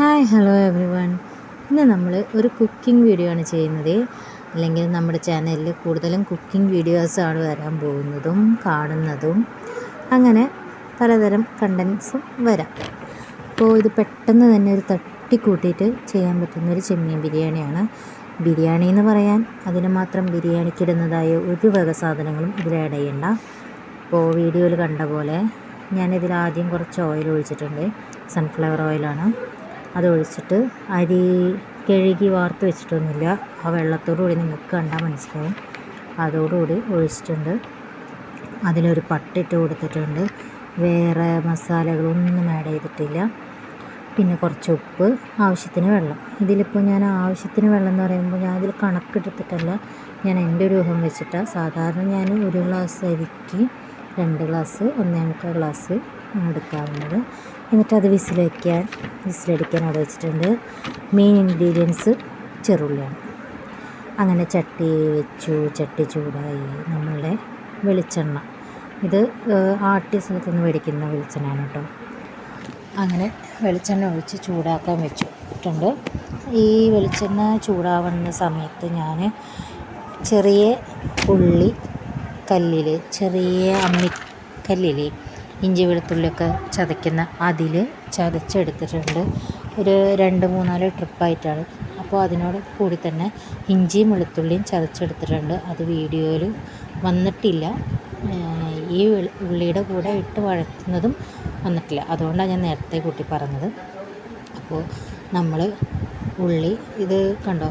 Hi hello every one ഇന്ന് നമ്മൾ ഒരു കുക്കിംഗ് വീഡിയോ ആണ് ചെയ്യുന്നത്. അല്ലെങ്കിൽ നമ്മുടെ ചാനലിൽ കൂടുതലും കുക്കിംഗ് വീഡിയോസാണ് വരാൻ പോകുന്നതും കാണുന്നതും. അങ്ങനെ പലതരം കണ്ടൻസും വരാം. അപ്പോൾ ഇത് പെട്ടെന്ന് തന്നെ ഒരു തട്ടിക്കൂട്ടിയിട്ട് ചെയ്യാൻ പറ്റുന്ന ഒരു ചെമ്മീൻ ബിരിയാണിയാണ്. ബിരിയാണി എന്ന് പറയാൻ അതിന് മാത്രം ബിരിയാണിക്കിടുന്നതായ ഒരു വക സാധനങ്ങളും ഇതിൽ ആഡ് ചെയ്യണ്ട. അപ്പോൾ വീഡിയോയിൽ കണ്ട പോലെ ഞാനിതിൽ ആദ്യം കുറച്ച് ഓയിൽ ഒഴിച്ചിട്ടുണ്ട്. സൺഫ്ലവർ ഓയിലാണ് അത് ഒഴിച്ചിട്ട് അരി കഴുകി വാർത്ത് വെച്ചിട്ടൊന്നുമില്ല. ആ വെള്ളത്തോടു കൂടി നിങ്ങൾക്ക് കണ്ടാൽ മനസ്സിലാവും. അതോടുകൂടി ഒഴിച്ചിട്ടുണ്ട്. അതിലൊരു പട്ടിട്ട് കൊടുത്തിട്ടുണ്ട്. വേറെ മസാലകളൊന്നും ആഡ് ചെയ്തിട്ടില്ല. പിന്നെ കുറച്ച് ഉപ്പ് ആവശ്യത്തിന് വെള്ളം. ഇതിലിപ്പോൾ ഞാൻ ആവശ്യത്തിന് വെള്ളം എന്ന് പറയുമ്പോൾ ഞാൻ അതിൽ കണക്കെടുത്തിട്ടല്ല ഞാൻ എന്റെ ഒരു ഊഹം വെച്ചിട്ടാണ് സാധാരണ ഞാൻ ഒരു ഗ്ലാസ് അരിക്ക് രണ്ട് ഗ്ലാസ് ഒന്നേ മുക്കാൽ ഗ്ലാസ് എടുക്കാവുന്നത്. എന്നിട്ട് അത് വിസിൽ വയ്ക്കാൻ വിസിലടിക്കാൻ അവിടെ വെച്ചിട്ടുണ്ട്. മെയിൻ ഇൻഗ്രീഡിയൻസ് ചെറുള്ളിയാണ്. അങ്ങനെ ചട്ടി വെച്ചു ചട്ടി ചൂടായി. നമ്മളുടെ വെളിച്ചെണ്ണ. ഇത് ആട്ടിയ സ്ഥലത്തുനിന്ന് മേടിക്കുന്ന വെളിച്ചെണ്ണയാണ് കേട്ടോ. അങ്ങനെ വെളിച്ചെണ്ണ ഒഴിച്ച് ചൂടാക്കാൻ വെച്ചിട്ടുണ്ട്. ഈ വെളിച്ചെണ്ണ ചൂടാവുന്ന സമയത്ത് ഞാൻ ചെറിയ ഉള്ളി കല്ലിൽ ചെറിയ അമ്മിക്കല്ലിൽ ഇഞ്ചി വെളുത്തുള്ളിയൊക്കെ ചതയ്ക്കുന്ന അതിൽ ചതച്ചെടുത്തിട്ടുണ്ട്. ഒരു രണ്ട് മൂന്നാൽ ട്രിപ്പായിട്ടാണ്. അപ്പോൾ അതിനോട് കൂടി തന്നെ ഇഞ്ചിയും വെളുത്തുള്ളിയും ചതച്ചെടുത്തിട്ടുണ്ട്. അത് വീഡിയോയിൽ വന്നിട്ടില്ല. ഈ ഉള്ളിയുടെ കൂടെ ഇട്ട് വഴറ്റുന്നതും വന്നിട്ടില്ല. അതുകൊണ്ടാണ് ഞാൻ നേരത്തെ കൂട്ടി പറഞ്ഞത്. അപ്പോൾ നമ്മൾ ഉള്ളി ഇത് കണ്ടോ?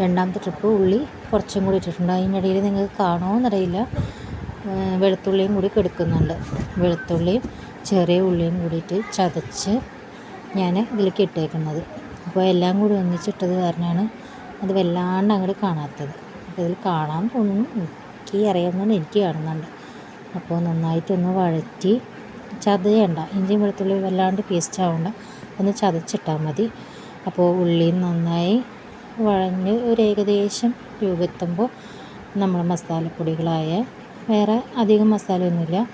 രണ്ടാമത്തെ ട്രിപ്പ് ഉള്ളി കുറച്ചും കൂടി ഇട്ടിട്ടുണ്ട്. അതിനിടയിൽ നിങ്ങൾക്ക് കാണുമോ എന്നറിയില്ല വെളുത്തുള്ളിയും കൂടി കെടുക്കുന്നുണ്ട്. വെളുത്തുള്ളിയും ചെറിയ ഉള്ളിയും കൂടിയിട്ട് ചതച്ച് ഞാൻ ഇതിലേക്ക് ഇട്ടേക്കുന്നത്. അപ്പോൾ എല്ലാം കൂടി ഒന്നിച്ചിട്ടത് കാരണമാണ് അത് വല്ലാണ്ട് അങ്ങോട്ട് കാണാത്തത്. അപ്പോൾ ഇതിൽ കാണാൻ തോന്നുന്നു എനിക്ക് അറിയാവുന്നതുകൊണ്ട് എനിക്ക് കാണുന്നുണ്ട്. അപ്പോൾ നന്നായിട്ടൊന്ന് വഴറ്റി ചതയണ്ട. ഇഞ്ചിയും വെളുത്തുള്ളി വല്ലാണ്ട് പേസ്റ്റ് ആവണ്ട. ഒന്ന് ചതച്ചിട്ടാൽ മതി. അപ്പോൾ ഉള്ളിയും നന്നായി വഴഞ്ഞ് ഒരു ഏകദേശം രൂപെത്തുമ്പോൾ നമ്മൾ മസാലപ്പൊടികളായ വേറെ അധികം മസാലയൊന്നുമില്ല.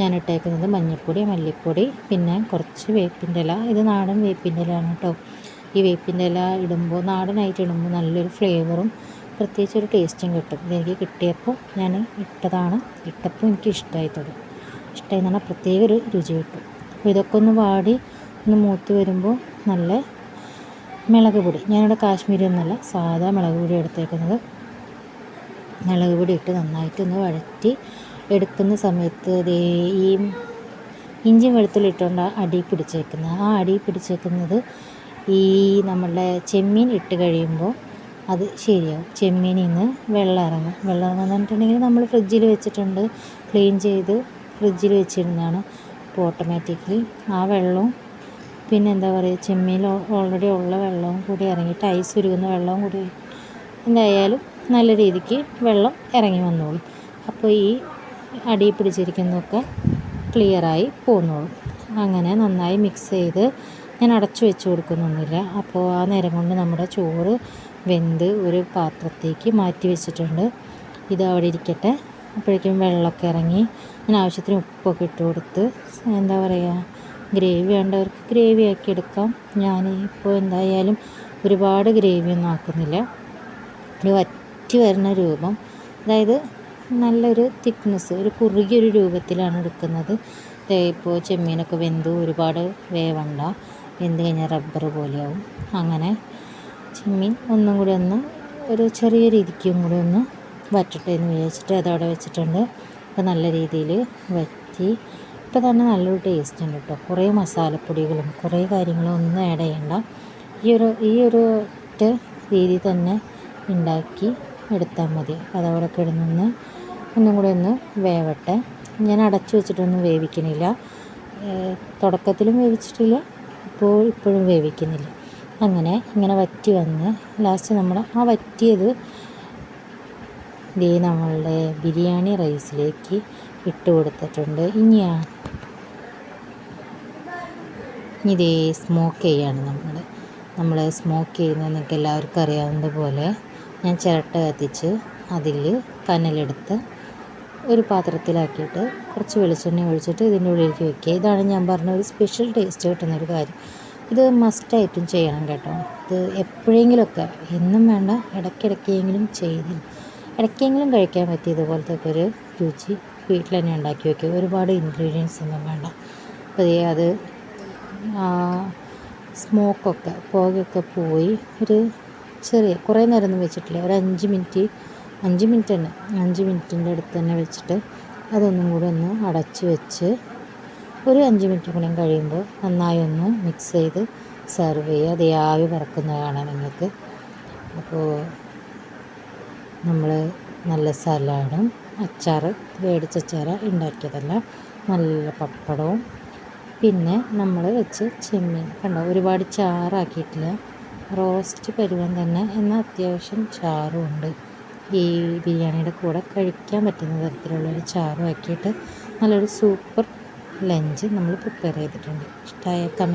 ഞാൻ ഇട്ടേക്കുന്നത് മഞ്ഞൾപ്പൊടി മല്ലിപ്പൊടി പിന്നെ കുറച്ച് വേപ്പിന്റെ ഇല. ഇത് നാടൻ വേപ്പിന്റെ ഇലയാണ് കേട്ടോ. ഈ വേപ്പിന്റെ ഇല ഇടുമ്പോൾ നാടനായിട്ട് ഇടുമ്പോൾ നല്ലൊരു ഫ്ലേവറും പ്രത്യേകിച്ച് ഒരു ടേസ്റ്റും കിട്ടും. ഇതെനിക്ക് കിട്ടിയപ്പോൾ ഞാൻ ഇട്ടതാണ്. ഇട്ടപ്പോൾ എനിക്ക് ഇഷ്ടമായി തുടങ്ങി. ഇഷ്ടമായി എന്ന് പറഞ്ഞാൽ പ്രത്യേക ഒരു രുചി കിട്ടും. അപ്പോൾ ഇതൊക്കെ ഒന്ന് വാടി ഒന്ന് മൂത്ത് വരുമ്പോൾ നല്ല മുളക് പൊടി. ഞാനിവിടെ കാശ്മീരി ഒന്നല്ല സാധാ മുളക് പൊടി എടുത്തേക്കുന്നത്. മുളക് പൊടി ഇട്ട് നന്നായിട്ടൊന്ന് വഴറ്റി എടുക്കുന്ന സമയത്ത് ദേ ഈ ഇഞ്ചി വെളുത്തുള്ളി ഇട്ടുകൊണ്ട് അടി പിടിച്ചേക്കുന്നത് ആ അടി പിടിച്ചേക്കുന്നത് ഈ നമ്മളുടെ ചെമ്മീൻ ഇട്ട് കഴിയുമ്പോൾ അത് ശരിയാവും. ചെമ്മീനിൽ നിന്ന് വെള്ളം ഇറങ്ങും. വെള്ളം ഇറങ്ങുമെന്ന് പറഞ്ഞിട്ടുണ്ടെങ്കിൽ നമ്മൾ ഫ്രിഡ്ജിൽ വെച്ചിട്ടുണ്ട്. ക്ലീൻ ചെയ്ത് ഫ്രിഡ്ജിൽ വെച്ചിരുന്നതാണ് അപ്പോൾ ഓട്ടോമാറ്റിക്കലി. ആ വെള്ളവും പിന്നെ എന്താ പറയുക ചെമ്മീനിൽ ഓൾറെഡി ഉള്ള വെള്ളവും കൂടി ഇറങ്ങിയിട്ട് ഐസ് ഉരുകുന്ന വെള്ളവും കൂടി എന്തായാലും നല്ല രീതിക്ക് വെള്ളം ഇറങ്ങി വന്നോളും. അപ്പോൾ ഈ അടി പിടിച്ചിരിക്കുന്നതൊക്കെ ക്ലിയറായി പോന്നോളും. അങ്ങനെ നന്നായി മിക്സ് ചെയ്ത് ഞാൻ അടച്ചു വെച്ച് കൊടുക്കുന്നൊന്നുമില്ല. അപ്പോൾ ആ നേരം കൊണ്ട് നമ്മുടെ ചോറ് വെന്ത് ഒരു പാത്രത്തേക്ക് മാറ്റി വെച്ചിട്ടുണ്ട്. ഇത് അവിടെ ഇരിക്കട്ടെ. അപ്പോഴേക്കും വെള്ളമൊക്കെ ഇറങ്ങി ഞാൻ ആവശ്യത്തിന് ഉപ്പൊക്കെ ഇട്ട് കൊടുത്ത് എന്താ പറയുക ഗ്രേവി വേണ്ടവർക്ക് ഗ്രേവി ആക്കി എടുക്കാം. ഞാൻ ഇപ്പോൾ എന്തായാലും ഒരുപാട് ഗ്രേവി ഒന്നും ആക്കുന്നില്ല. ഒരു വറ്റി വരുന്ന രൂപം അതായത് നല്ലൊരു തിക്നെസ് ഒരു കുറുകിയൊരു രൂപത്തിലാണ് എടുക്കുന്നത്. ഇപ്പോൾ ചെമ്മീനൊക്കെ വെന്തു ഒരുപാട് വേവണ്ട വെന്ത് കഴിഞ്ഞാൽ റബ്ബർ പോലെയാവും. അങ്ങനെ ചെമ്മീൻ ഒന്നും കൂടി ഒന്ന് ഒരു ചെറിയ രീതിക്കും കൂടി ഒന്ന് വറ്റട്ടെ എന്ന് വിചാരിച്ചിട്ട് അതവിടെ വെച്ചിട്ടുണ്ട്. അപ്പോൾ നല്ല രീതിയിൽ വറ്റി ഇപ്പോൾ തന്നെ നല്ലൊരു ടേസ്റ്റ് ഉണ്ട് കേട്ടോ കുറേ മസാലപ്പൊടികളും കുറേ കാര്യങ്ങളും ഒന്നും ആഡ് ചെയ്യണ്ട. ഈ ഒരു ഈ ഒരു രീതി തന്നെ ഉണ്ടാക്കി എടുത്താൽ മതി. അതവിടെ കിടന്നൊന്ന് ഒന്നും കൂടി ഒന്ന് വേവട്ടെ. ഞാൻ അടച്ചു വെച്ചിട്ടൊന്നും വേവിക്കണില്ല. തുടക്കത്തിലും വേവിച്ചിട്ടില്ല ഇപ്പോൾ ഇപ്പോഴും വേവിക്കുന്നില്ല. അങ്ങനെ ഇങ്ങനെ വറ്റി വന്ന് ലാസ്റ്റ് നമ്മൾ ആ വറ്റിയത് ദേ നമ്മളുടെ ബിരിയാണി റൈസിലേക്ക് ഇട്ട് കൊടുത്തിട്ടുണ്ട്. ഇനിയാ ഇതേ സ്മോക്ക് ചെയ്യാണ് നമ്മൾ നമ്മൾ സ്മോക്ക് ചെയ്യുന്നത് നിങ്ങൾക്ക് എല്ലാവർക്കും അറിയാവുന്നത് പോലെ ഞാൻ ചിരട്ട കത്തിച്ച് അതിൽ കനലെടുത്ത് ഒരു പാത്രത്തിലാക്കിയിട്ട് കുറച്ച് വെളിച്ചെണ്ണ ഒഴിച്ചിട്ട് ഇതിന്റെ ഉള്ളിലേക്ക് വെക്കുക. ഇതാണ് ഞാൻ പറഞ്ഞ ഒരു സ്പെഷ്യൽ ടേസ്റ്റ് കിട്ടുന്ന ഒരു കാര്യം. ഇത് മസ്റ്റായിട്ടും ചെയ്യണം കേട്ടോ. ഇത് എപ്പോഴെങ്കിലുമൊക്കെ എന്നും വേണ്ട ഇടയ്ക്കിടയ്ക്കെങ്കിലും ചെയ്ത് ഇടയ്ക്കെങ്കിലും കഴിക്കാൻ പറ്റിയ ഇതുപോലത്തെ ഒക്കെ ഒരു രുചി വീട്ടിൽ തന്നെ ഉണ്ടാക്കി വയ്ക്കുക ഒരുപാട് ഇൻഗ്രീഡിയൻസ് ഒന്നും വേണ്ട. പതിയെ അത് സ്മോക്കൊക്കെ പുകയൊക്കെ പോയി ഒരു ചെറിയ കുറേ നേരമൊന്നും വെച്ചിട്ടില്ല. ഒരു അഞ്ച് മിനിറ്റ് അഞ്ച് മിനിറ്റ് തന്നെ. അഞ്ച് മിനിറ്റിന്റെ അടുത്ത് തന്നെ വെച്ചിട്ട് അതൊന്നും കൂടി ഒന്ന് അടച്ച് വെച്ച് ഒരു അഞ്ച് മിനിറ്റ് കൂടി കഴിയുമ്പോൾ നന്നായി ഒന്ന് മിക്സ് ചെയ്ത് സെർവ് ചെയ്യുക. അത് ആവി പറക്കുന്നത് കാണാം നിങ്ങൾക്ക്. അപ്പോൾ നമ്മൾ നല്ല സലാഡും അച്ചാർ മേടിച്ച അച്ചാർ ഉണ്ടാക്കിയതല്ല. നല്ല പപ്പടവും. പിന്നെ നമ്മൾ വെച്ച് ചെമ്മീൻ. കണ്ടോ? ഒരുപാട് ചാറാക്കിയിട്ടില്ല. റോസ്റ്റ് പരുവം തന്നെ എന്നാൽ അത്യാവശ്യം ചാറും ഉണ്ട് ഈ ബിരിയാണിയുടെ കൂടെ കഴിക്കാൻ പറ്റുന്ന തരത്തിലുള്ളൊരു ചാറും ആക്കിയിട്ട് നല്ലൊരു സൂപ്പർ ലഞ്ച് നമ്മൾ പ്രിപ്പയർ ചെയ്തിട്ടുണ്ട്. ഇഷ്ടമായ കമന്റ്